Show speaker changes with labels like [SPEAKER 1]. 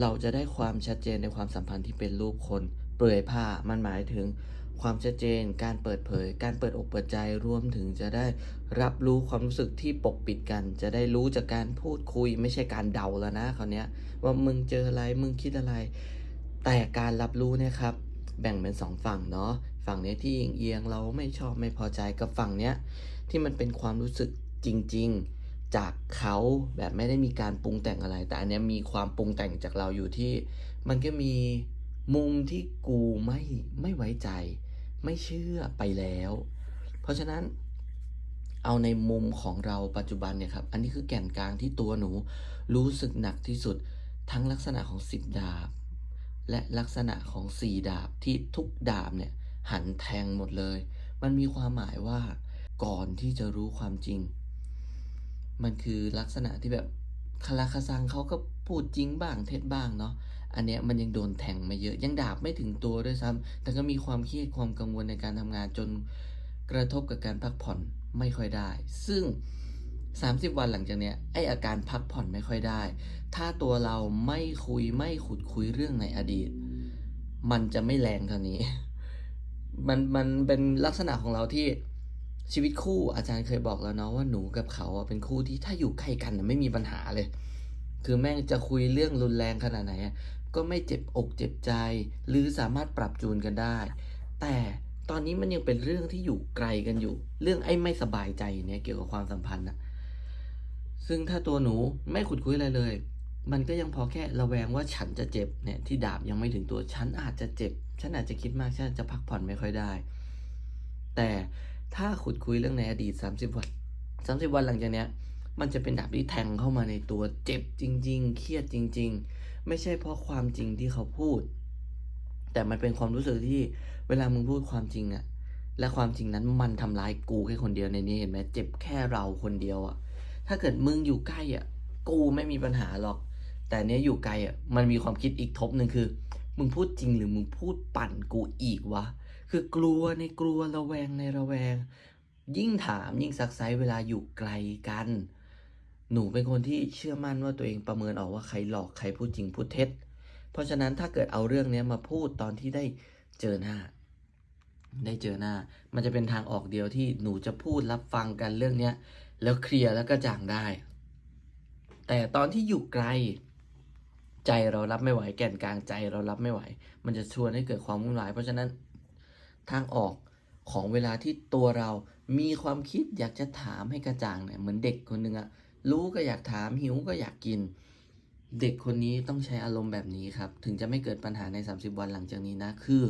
[SPEAKER 1] เราจะได้ความชัดเจนในความสัมพันธ์ที่เป็นรูปคน เปลือยผ้ามันหมายถึงความชัดเจน การเปิดเผย การเปิดอกเปิดใจ รวมถึงจะได้รับรู้ความรู้สึกที่ปกปิดกัน จะได้รู้จากการพูดคุย ไม่ใช่การเดาแล้วนะคราวเนี้ยว่ามึงเจออะไร มึงคิดอะไร แต่การรับรู้เนี่ยครับ แบ่งเป็นสองฝั่งเนาะ ฝั่งเนี้ยที่เอียงเราไม่ชอบไม่พอใจ กับฝั่งเนี้ยที่มันเป็นความรู้สึกจริง ๆ จากเขาแบบไม่ได้มีการปรุงแต่งอะไร แต่อันนี้มีความปรุงแต่งจากเราอยู่ที่ มันก็มีมุมที่กูไม่ไม่ไว้ใจ ไม่เชื่อไปแล้ว เพราะฉะนั้นเอาในมุมของเราปัจจุบันเนี่ยครับ อันนี้คือแก่นกลางที่ตัวหนูรู้สึกหนักที่สุดทั้งลักษณะของสิบดาบ และลักษณะของสี่ดาบที่ทุกดาบเนี่ยหันแทงหมดเลย มันมีความหมายว่าก่อนที่จะรู้ความจริง มันคือลักษณะที่แบบคาราคาซังเขาก็พูดจริงบ้างเท็จบ้างเนาะอันเนี้ยมันยังโดนแทงมาเยอะ ยังดาบไม่ถึงตัวด้วยซ้ำแต่ก็มีความเครียดความกังวลในการทำงานจนกระทบกับการพักผ่อนไม่ค่อยได้ ซึ่ง 30 วันหลังจากเนี้ยไออาการพักผ่อนไม่ค่อยได้ ถ้าตัวเราไม่คุยไม่ขุดคุยเรื่องในอดีต มันจะไม่แรงเท่านี้ มันมันเป็นลักษณะของเราที่ ชีวิตคู่อาจารย์เคยบอกแล้วเนาะว่าหนูกับเขาเป็นคู่ที่ถ้าอยู่ใกล้กันไม่มีปัญหาเลย คือแม่งจะคุยเรื่องรุนแรงขนาดไหนก็ไม่เจ็บอกเจ็บใจ หรือสามารถปรับจูนกันได้ แต่ตอนนี้มันยังเป็นเรื่องที่อยู่ไกลกันอยู่ เรื่องไอ้ไม่สบายใจเนี่ยเกี่ยวกับความสัมพันธ์นะซึ่งถ้าตัวหนูไม่ขุดคุยอะไรเลย มันก็ยังพอแค่ระแวงว่าฉันจะเจ็บเนี่ยที่ดาบยังไม่ถึงตัวฉันอาจจะเจ็บ ฉันอาจจะคิดมากฉันอาจจะพักผ่อนไม่ค่อยได้ แต่ ถ้าขุดคุยเรื่องในอดีต 30 วัน 30 วันหลังจากเนี้ย มันจะเป็นดาบที่แทงเข้ามาในตัวเจ็บจริง ๆ เครียดจริง ๆ ไม่ใช่เพราะความจริงที่เขาพูด แต่มันเป็นความรู้สึกที่เวลามึงพูดความจริงอะและความจริงนั้นมันทำร้ายกูแค่คนเดียวในนี้เห็นไหมเจ็บแค่เราคนเดียวอะถ้าเกิดมึงอยู่ใกล้อะกูไม่มีปัญหาหรอก แต่เนี้ยอยู่ไกลอะมันมีความคิดอีกทบหนึ่งคือ มึงพูดจริงหรือมึงพูดปั่นกูอีกวะ คือกลัวในกลัวระแวงในระแวง ยิ่งถามยิ่งซักไซเวลาอยู่ไกลกัน หนูเป็นคนที่เชื่อมั่นว่าตัวเองประเมินออกว่าใครหลอกใครพูดจริงพูดเท็จ เพราะฉะนั้นถ้าเกิดเอาเรื่องนี้มาพูดตอนที่ได้เจอหน้า ได้เจอหน้า มันจะเป็นทางออกเดียวที่หนูจะพูดรับฟังกันเรื่องนี้แล้วเคลียร์แล้วก็จางได้ แต่ตอนที่อยู่ไกล ใจเรารับไม่ไหวแก่นกลางใจเรารับไม่ไหว มันจะชวนให้เกิดความวุ่นวาย เพราะฉะนั้นทางออกของเวลาที่ตัวเรามีความคิดอยากจะถามให้กระจ่างเนี่ยเหมือนเด็กคนหนึ่งอะรู้ก็อยากถามหิวก็อยากกิน เด็กคนนี้ต้องใช้อารมณ์แบบนี้ครับ ถึงจะไม่เกิดปัญหาใน 30 วันหลังจากนี้นะคือ